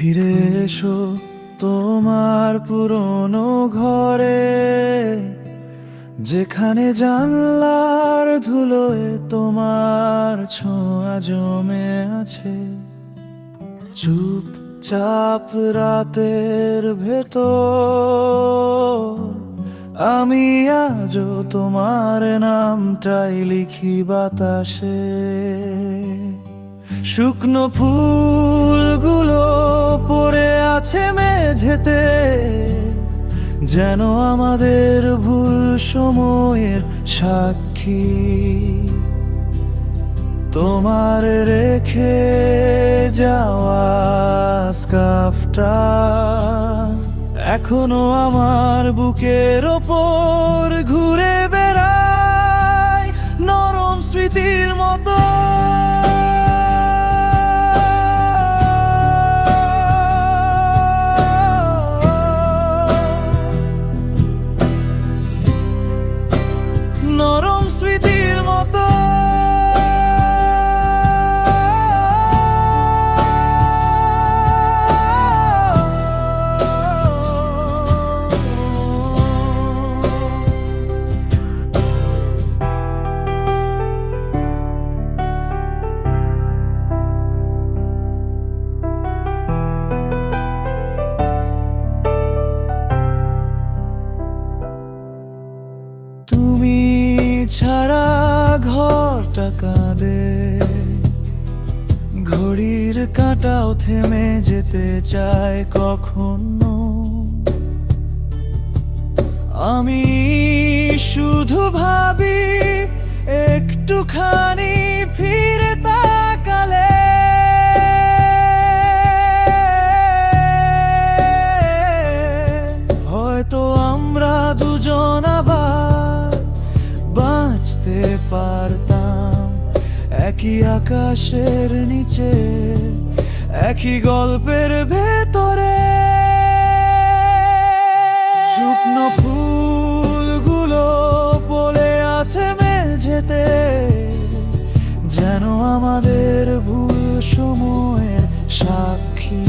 ফিরে এসো তোমার পুরনো ঘরে, যেখানে জানলার ধুলোয় তোমার ছোঁয়া জমে আছে। চুপ চাপ রাতের ভেতর, আমি আজও তোমার নামটাই লিখি বাতাসে। শুকনো ফুলগুলো পড়ে আছে মেঝেতে, যেন আমাদের ভুল সময়ের সাক্ষী। তোমার রেখে যাওয়া এখনও আমার বুকের ওপর ঘুরে বেড়ায়, নরম স্মৃতির মতো। ঘরটা কাঁদে ঘড়ির কাঁটাও থেমে যেতে চায় কখনো। আমি শুধু ভাবি, একটুখানি ফিরে তাকালে। হয়তো আমরা দুজন আবার বাঁচতে পারতাম। একই আকাশের নিচে, একই গল্পের ভেতরে। শুকনো ফুলগুলো বলে আছে মেঝেতে, যেন আমাদের ভুল সময়ের সাক্ষী।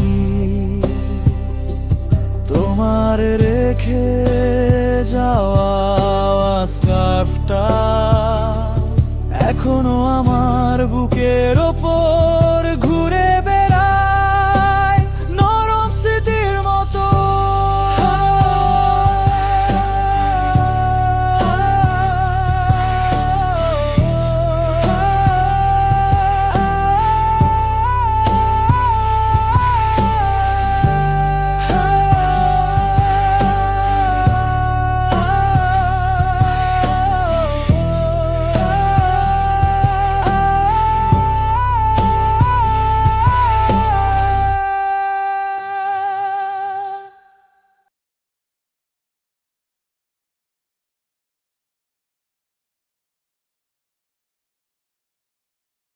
তোমার রেখে যাওয়া স্কার্ফটা এখনও আমার বুকের ওপর।